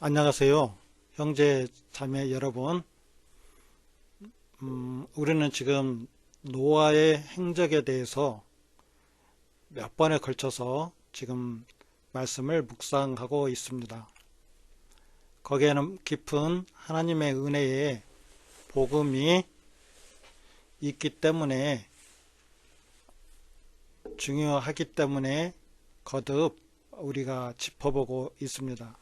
안녕하세요. 형제 자매 여러분. 음, 우리는 지금 노아의 행적에 대해서 몇 번에 걸쳐서 지금 말씀을 묵상하고 있습니다. 거기에는 깊은 하나님의 은혜의 복음이 있기 때문에 중요하기 때문에 거듭 우리가 짚어보고 있습니다.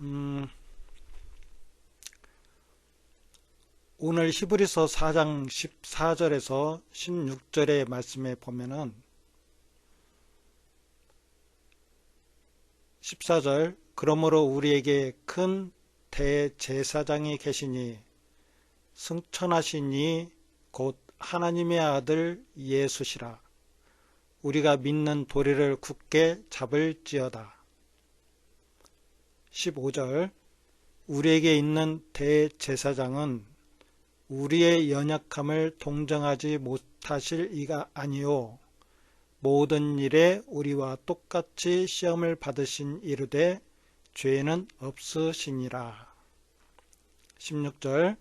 음, 오늘 히브리서 4장 14절에서 16절의 말씀에 보면은 14절 그러므로 우리에게 큰 대제사장이 계시니 승천하시니 곧 하나님의 아들 예수시라. 우리가 믿는 도리를 굳게 잡을지어다 15절 우리에게 있는 대제사장은 우리의 연약함을 동정하지 못하실 이가 아니요 모든 일에 우리와 똑같이 시험을 받으신 이르되 죄는 없으시니라. 16절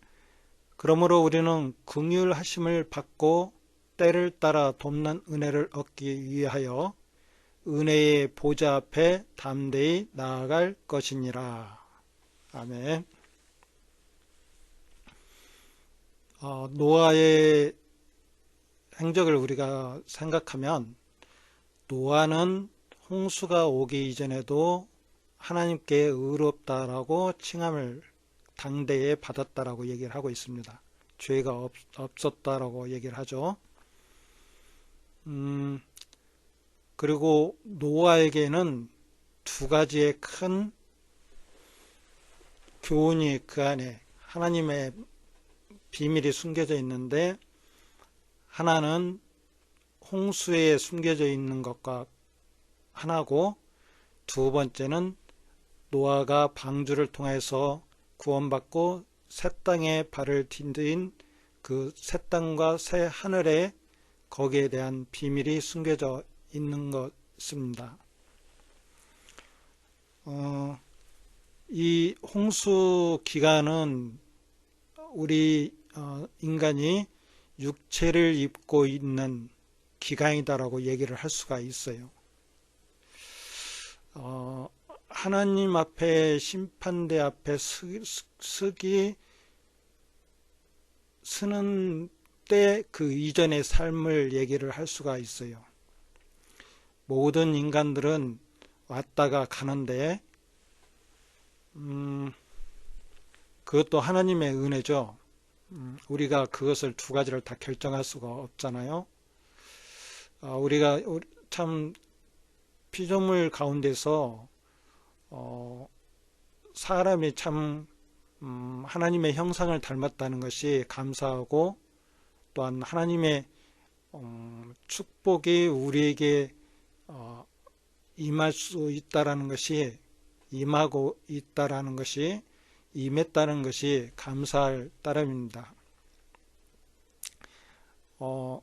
그러므로 우리는 긍휼하심을 받고 때를 따라 돕는 은혜를 얻기 위하여 은혜의 보좌 앞에 담대히 나아갈 것이니라. 아멘. 어, 노아의 행적을 우리가 생각하면 노아는 홍수가 오기 이전에도 하나님께 의롭다라고 칭함을 당대에 받았다라고 얘기를 하고 있습니다. 죄가 없, 없었다라고 얘기를 하죠. 음, 그리고 노아에게는 두 가지의 큰 교훈이 그 안에 하나님의 비밀이 숨겨져 있는데 하나는 홍수에 숨겨져 있는 것과 하나고 두 번째는 노아가 방주를 통해서 구원받고 새 땅에 발을 딛은 그새 땅과 새 하늘에 거기에 대한 비밀이 숨겨져 있는 것입니다. 어, 이 홍수 기간은 우리 어, 인간이 육체를 입고 있는 기간이다라고 얘기를 할 수가 있어요. 어, 하나님 앞에 심판대 앞에 스, 쓰기 쓰는 때 그 이전의 삶을 얘기를 할 수가 있어요. 모든 인간들은 왔다가 가는데 음, 그것도 하나님의 은혜죠. 음, 우리가 그것을 두 가지를 다 결정할 수가 없잖아요. 어, 우리가 참 피조물 가운데서 어, 사람이 참 음, 하나님의 형상을 닮았다는 것이 감사하고 또한 하나님의 음, 축복이 우리에게 어, 임할 수 있다라는 것이 임하고 있다라는 것이 임했다는 것이 감사할 따름입니다. 어,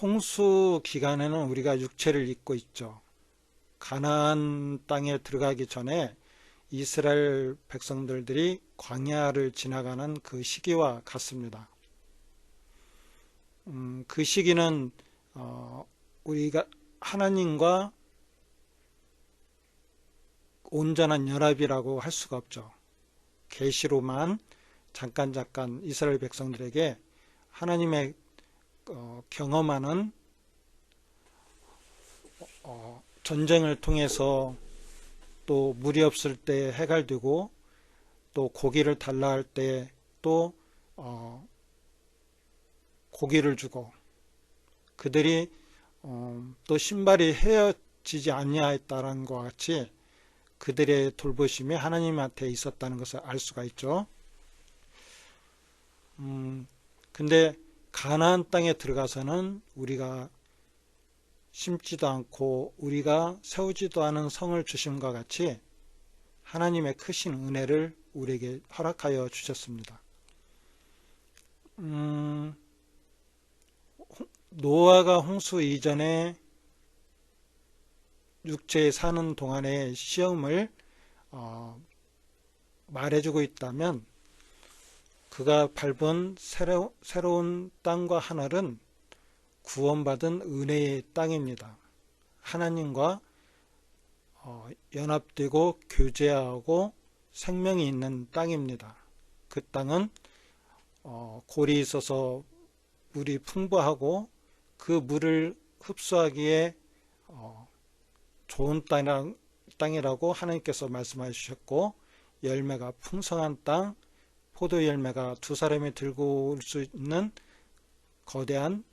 홍수 기간에는 우리가 육체를 입고 있죠. 가나안 땅에 들어가기 전에 이스라엘 백성들이 광야를 지나가는 그 시기와 같습니다. 음, 그 시기는 어, 우리가 하나님과 온전한 연합이라고 할 수가 없죠. 계시로만 잠깐 잠깐 이스라엘 백성들에게 하나님의 어, 경험하는 어, 전쟁을 통해서 또 물이 없을 때 해갈되고 또 고기를 달라 할 때또 어, 고기를 주고 그들이 어, 또 신발이 헤어지지 아니하였다는 것 같이 그들의 돌보심이 하나님한테 있었다는 것을 알 수가 있죠. 음, 근데 가나안 땅에 들어가서는 우리가 심지도 않고 우리가 세우지도 않은 성을 주심과 같이 하나님의 크신 은혜를 우리에게 허락하여 주셨습니다. 음, 노아가 홍수 이전에 육체에 사는 동안의 시험을 어, 말해주고 있다면 그가 밟은 새로, 새로운 땅과 하늘은 구원받은 은혜의 땅입니다. 하나님과 어, 연합되고 교제하고 생명이 있는 땅입니다. 그 땅은 어, 골이 있어서 물이 풍부하고 그 물을 흡수하기에 어, 좋은 땅이라, 땅이라고 하나님께서 말씀해 주셨고 열매가 풍성한 땅, 포도 열매가 두 사람이 들고 올 수 있는 거대한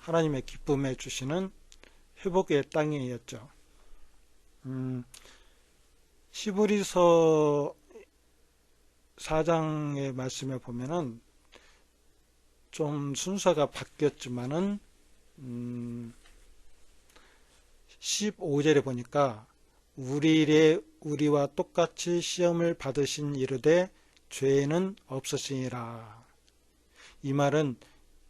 하나님의 기쁨에 주시는 회복의 땅이었죠. 음, 시브리서 4장의 말씀에 보면은 좀 순서가 바뀌었지만은 음, 15절에 보니까 우리의 우리와 똑같이 시험을 받으신 이르되 죄는 없으시니라. 이 말은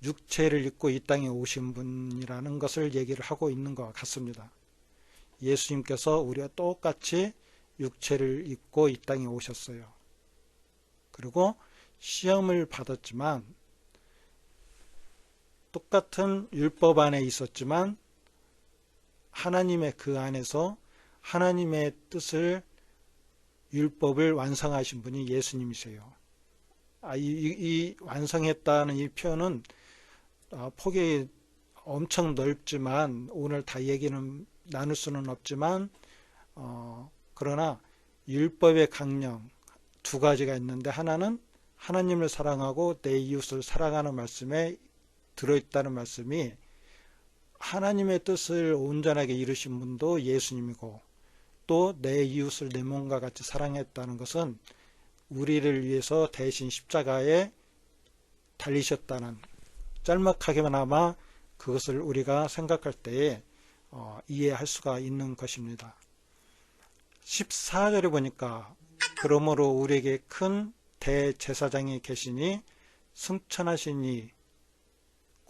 육체를 입고 이 땅에 오신 분이라는 것을 얘기를 하고 있는 것 같습니다. 예수님께서 우리와 똑같이 육체를 입고 이 땅에 오셨어요. 그리고 시험을 받았지만 똑같은 율법 안에 있었지만 하나님의 그 안에서 하나님의 뜻을 율법을 완성하신 분이 예수님이세요. 아, 이, 이, 완성했다는 이 표현은 아, 폭이 엄청 넓지만 오늘 다 얘기는 나눌 수는 없지만 어, 그러나 율법의 강령 두 가지가 있는데 하나는 하나님을 사랑하고 내 이웃을 사랑하는 말씀에 들어있다는 말씀이 하나님의 뜻을 온전하게 이루신 분도 예수님이고 또 내 이웃을 내 몸과 같이 사랑했다는 것은 우리를 위해서 대신 십자가에 달리셨다는 짤막하게나마 그것을 우리가 생각할 때에 어, 이해할 수가 있는 것입니다. 14절에 보니까 그러므로 우리에게 큰 대제사장이 계시니 승천하시니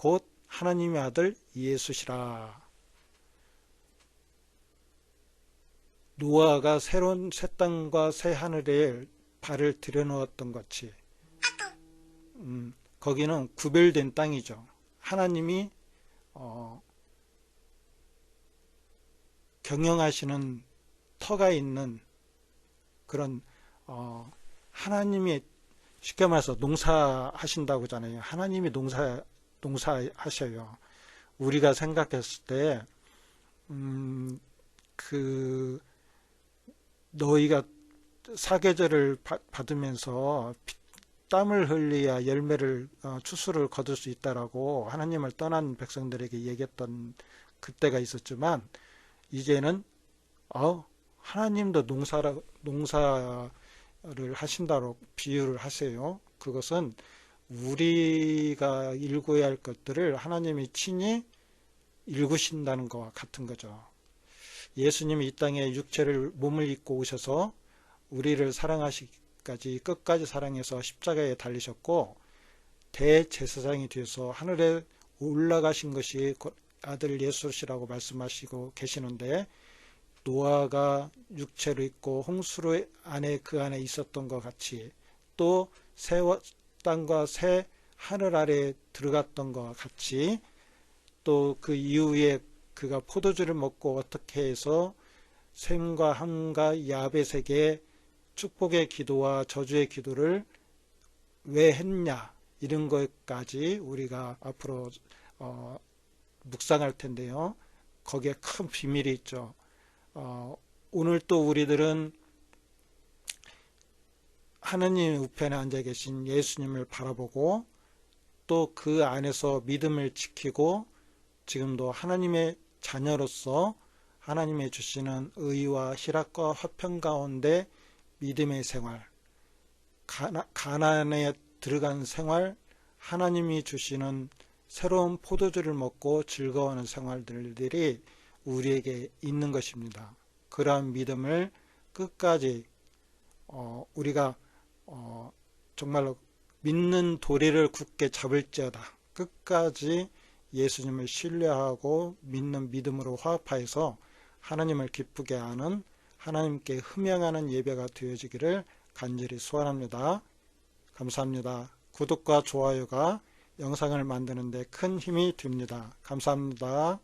곧 하나님의 아들 예수시라. 노아가 새로운 새 땅과 새 하늘에 발을 들여놓았던 것이 음, 거기는 구별된 땅이죠. 하나님이 어, 경영하시는 터가 있는 그런 어, 하나님이 쉽게 말해서 농사하신다고 하잖아요. 하나님이 농사 농사하셔요. 우리가 생각했을 때, 음, 그, 너희가 사계절을 받으면서 땀을 흘려야 열매를, 어, 추수를 거둘 수 있다라고 하나님을 떠난 백성들에게 얘기했던 그때가 있었지만, 이제는, 어, 하나님도 농사를 하신다고 비유를 하세요. 그것은 우리가 읽어야 할 것들을 하나님이 친히 읽으신다는 것과 같은 거죠. 예수님이 이 땅에 육체를 몸을 입고 오셔서 우리를 사랑하시기까지 끝까지 사랑해서 십자가에 달리셨고 대제사장이 되어서 하늘에 올라가신 것이 아들 예수시라고 말씀하시고 계시는데 노아가 육체를 입고 홍수로 안에 그 안에 있었던 것 같이 또 땅과 새 하늘 아래 들어갔던 것과 같이 또 그 이후에 그가 포도주를 먹고 어떻게 해서 샘과 함과 야벳에게 축복의 기도와 저주의 기도를 왜 했냐 이런 것까지 우리가 앞으로 어, 묵상할 텐데요. 거기에 큰 비밀이 있죠. 어, 오늘 또 우리들은 하느님 우편에 앉아 계신 예수님을 바라보고 또 그 안에서 믿음을 지키고 지금도 하나님의 자녀로서 하나님의 주시는 의와 희락과 화평 가운데 믿음의 생활, 가난에 들어간 생활, 하나님이 주시는 새로운 포도주를 먹고 즐거워하는 생활들이 우리에게 있는 것입니다. 그러한 믿음을 끝까지 어, 우리가 어, 정말로 믿는 도리를 굳게 잡을지어다. 끝까지 예수님을 신뢰하고 믿는 믿음으로 화합하여서 하나님을 기쁘게 하는 하나님께 흠양하는 예배가 되어지기를 간절히 소원합니다. 감사합니다. 구독과 좋아요가 영상을 만드는 데 큰 힘이 됩니다. 감사합니다.